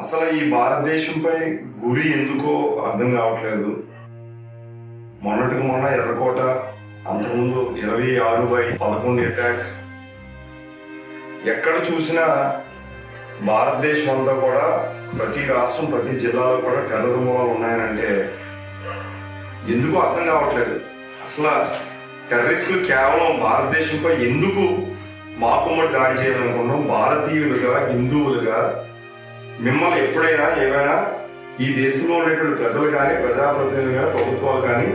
అసలు ఈ భారతదేశంపై గురి ఎందుకో అర్థం కావట్లేదు. మొన్నటికి మొన్న ఎర్రకోట అంతకుముందు ఇరవై ఆరు బై పదకొండు అటాక్ ఎక్కడ చూసినా భారతదేశం అంతా కూడా ప్రతి రాష్ట్రం ప్రతి జిల్లాలో కూడా టెర్రర్ మూలాలు ఉన్నాయనంటే ఎందుకు అర్థం కావట్లేదు. అసలు టెర్రరిస్టులు కేవలం భారతదేశంపై ఎందుకు మాకుమ్మడి దాడి చేయాలనుకున్నాం భారతీయులుగా హిందువులుగా మిమ్మల్ని ఎప్పుడైనా ఏమైనా ఈ దేశంలో ఉండేటువంటి ప్రజలు కానీ ప్రజాప్రతినిధులు కానీ ప్రభుత్వాలు కానీ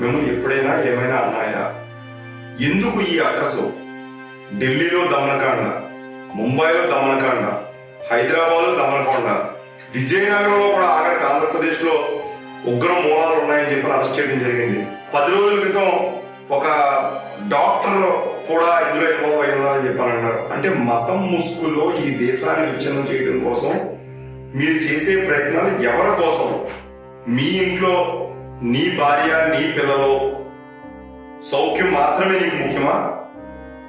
మిమ్మల్ని ఎప్పుడైనా ఏమైనా అన్నాయా? ఎందుకు ఈ అక్కసు? ఢిల్లీలో దమనకాండ ముంబైలో దమనకాండ హైదరాబాద్లో దమనకొండ విజయనగరంలో కూడా ఆఖరికి ఆంధ్రప్రదేశ్లో ఉగ్రం మూలాలు ఉన్నాయని చెప్పి అరెస్ట్ చేయడం జరిగింది. పది రోజుల క్రితం ఒక డాక్టర్ కూడా ఇందులో ఎక్కువ అయి ఉన్నారని చెప్పని అంటే మతం ముసుగులో ఈ దేశాన్ని విచ్ఛిన్నం చేయడం కోసం మీరు చేసే ప్రయత్నాలు ఎవరి కోసం? మీ ఇంట్లో నీ భార్య నీ పిల్లలు సౌఖ్యం మాత్రమే నీకు ముఖ్యమా?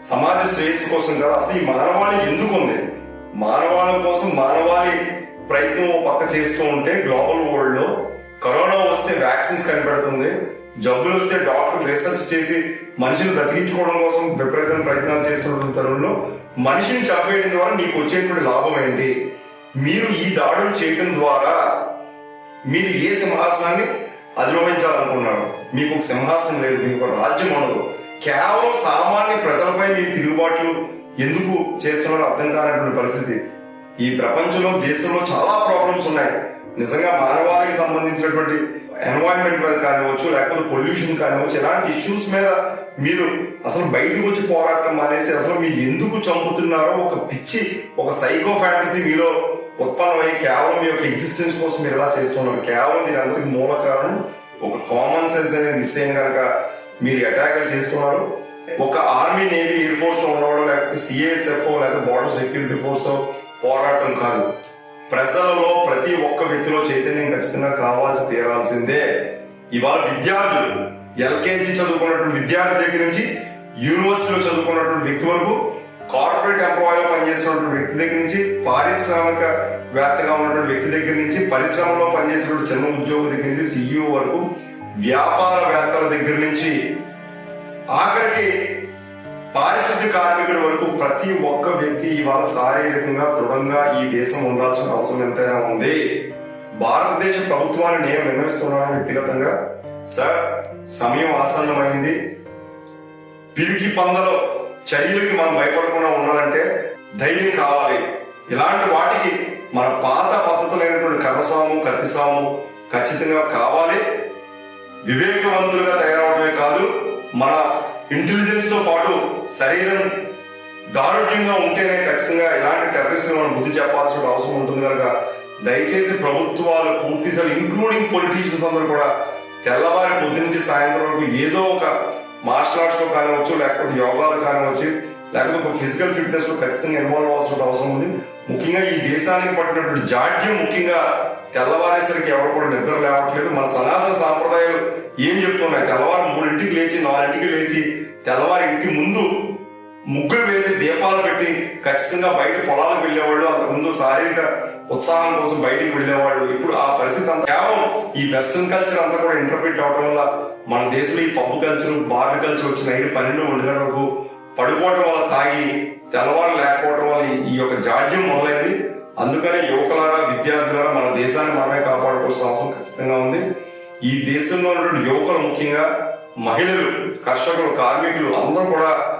సమాజ శ్రేయస్సు కోసం కదా. అసలు ఈ మానవాళి ఎందుకు ఉంది? మానవాళి కోసం మానవాళి ప్రయత్నం ఓ పక్క చేస్తూ ఉంటే గ్లోబల్ వరల్డ్లో కరోనా వస్తే వ్యాక్సిన్స్ కనిపెడుతుంది. జబ్బులు వస్తే డాక్టర్ రీసెర్చ్ చేసి మనిషిని బ్రతికించుకోవడం కోసం విపరీతమైన ప్రయత్నాలు చేస్తున్న తరుణంలో మనిషిని చంపేయడం ద్వారా నీకు వచ్చేటువంటి లాభం ఏంటి? మీరు ఈ దాడులు చేయడం ద్వారా మీరు ఏ సింహాసనాన్ని అధిరోహించాలనుకున్నారు? మీకు ఒక సింహాసనం లేదు మీకు ఒక రాజ్యం ఉండదు. కేవలం సామాన్య ప్రజలపై మీరు తిరుగుబాట్లు ఎందుకు చేస్తున్నారో అర్థం కానటువంటి పరిస్థితి. ఈ ప్రపంచంలో దేశంలో చాలా ప్రాబ్లమ్స్ ఉన్నాయి. నిజంగా మానవాళికి సంబంధించినటువంటి ఎన్వైరన్మెంట్ మీద కానివచ్చు లేకపోతే పొల్యూషన్ కానివచ్చు ఇలాంటి ఇష్యూస్ మీద మీరు అసలు బయటకు వచ్చి పోరాటం మానేసి అసలు మీరు ఎందుకు చంపుతున్నారో ఒక పిచ్చి ఒక సైకో ఫ్యాంటసీ మీలో ఉత్పన్నమై కేవలం మీ యొక్క ఎగ్జిస్టెన్స్ కోసం మీరు ఇలా చేస్తున్నారు. కేవలం దీని అందరికి మూల కారణం ఒక కామన్ సెన్స్ అనేది మిస్ అయిన కనుక మీరు అటాక్ చేస్తున్నారు. ఒక ఆర్మీ నేవీ ఎయిర్ ఫోర్స్లో ఉన్నవాడు లేకపోతే సిఎస్ఎఫ్ లేకపోతే బార్డర్ సెక్యూరిటీ ఫోర్స్ పోరాటం కాదు. ప్రజలలో ప్రతి ఒక్క వ్యక్తిలో చైతన్యం ఖచ్చితంగా కావాల్సి తీరాల్సిందే. ఇవాళ విద్యార్థులు ఎల్కేజీ చదువుకున్నటువంటి విద్యార్థి దగ్గర నుంచి యూనివర్సిటీలో చదువుకున్నటువంటి వ్యక్తి వరకు కార్పొరేట్ ఎంప్లాయీలో పనిచేసినటువంటి వ్యక్తి దగ్గర నుంచి పారిశ్రామిక వేత్తగా ఉన్నటువంటి వ్యక్తి దగ్గర నుంచి పరిశ్రమలో పనిచేసినటువంటి చిన్న ఉద్యోగి దగ్గర నుంచి సిఇఓ వరకు వ్యాపారవేత్తల దగ్గర నుంచి ఆఖరికి పారిశుద్ధ్య కార్మికుడి వరకు ప్రతి ఒక్క వ్యక్తి ఇవాళ శారీరకంగా దృఢంగా ఈ దేశం ఉండాల్సిన అవసరం ఎంతైనా ఉంది. భారతదేశ ప్రభుత్వాన్ని నేను విన్నవిస్తున్నాను వ్యక్తిగతంగా. సార్ సమయం ఆసన్నమైంది. పిరికి పందలో చర్యలకి మనం భయపడకుండా ఉండాలంటే ధైర్యం కావాలి. ఇలాంటి వాటికి మన పాత పద్ధతులైనటువంటి కర్రసాము కత్తిసాము ఖచ్చితంగా కావాలి. వివేకవంతులుగా తయారవడమే కాదు మన ఇంటెలిజెన్స్తో పాటు శరీరం దారుణ్యంగా ఉంటేనే ఖచ్చితంగా ఇలాంటి టెర్రరిస్ట్ మనం బుద్ధి చెప్పాల్సిన అవసరం ఉంటుంది కనుక దయచేసి ప్రభుత్వాలు పూర్తి ఇంక్లూడింగ్ పొలిటీషియన్స్ అందరూ కూడా తెల్లవారి పొద్దు నుంచి సాయంత్రం వరకు ఏదో ఒక మార్షల్ ఆర్ట్స్లో కానివచ్చు లేకపోతే యోగాలు కానివచ్చు లేకపోతే ఒక ఫిజికల్ ఫిట్నెస్లో ఖచ్చితంగా ఇన్వాల్వ్ అవ్వాల్సిన అవసరం ఉంది. ముఖ్యంగా ఈ దేశానికి పట్టినటువంటి జాడ్యం ముఖ్యంగా తెల్లవారేసరికి ఎవరు కూడా నిద్ర లేవట్లేదు. మన సనాతన సాంప్రదాయాలు ఏం చెప్తున్నాయి? తెల్లవారు మూడింటికి లేచి నాలుగింటికి లేచి తెల్లవారి ఇంటి ముందు ముగ్గురు వేసి దీపాలు పెట్టి ఖచ్చితంగా బయట పొలాలకు వెళ్ళేవాళ్ళు. అంతకుముందు శారీరక ఉత్సాహం కోసం బయటికి వెళ్ళేవాళ్ళు. ఇప్పుడు ఆ పరిస్థితి అంతా కేవలం ఈ వెస్ట్రన్ కల్చర్ అంతా కూడా ఇంటర్ప్రిట్ అవడం వల్ల మన దేశంలో ఈ పబ్బు కల్చర్ బార్ కల్చర్ వచ్చి నైట్ పన్నెండు ఒంటి గంటల వరకు పడుకోవడం వల్ల తాగి తెల్లవారు లేకపోవడం వల్ల ఈ- యొక్క జాడ్యం మొదలైంది. అందుకనే యువకులారా విద్యార్థులారా మన దేశాన్ని మనమే కాపాడుకోవాల్సిన అవసరం ఖచ్చితంగా ఉంది. ఈ దేశంలో ఉన్నటువంటి యువకులు ముఖ్యంగా మహిళలు కర్షకులు కార్మికులు అందరూ కూడా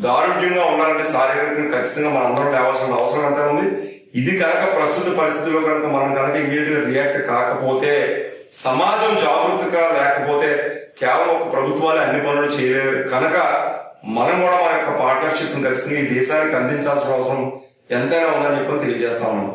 దారుణ్యంగా ఉండాలంటే శారీరకంగా ఖచ్చితంగా మనందరం లేవాల్సిన అవసరం అంతా ఉంది. ఇది కనుక ప్రస్తుత పరిస్థితుల్లో కనుక మనం కనుక ఇమీడియట్గా రియాక్ట్ కాకపోతే సమాజం జాగృతిగా లేకపోతే కేవలం ఒక ప్రభుత్వాలు అన్ని పనులు చేయలేరు. కనుక మనం కూడా మన యొక్క పార్ట్నర్షిప్ కలిసి దేశానికి అందించాల్సిన అవసరం ఎంతైనా ఉందని చెప్పి తెలియజేస్తా ఉన్నాం.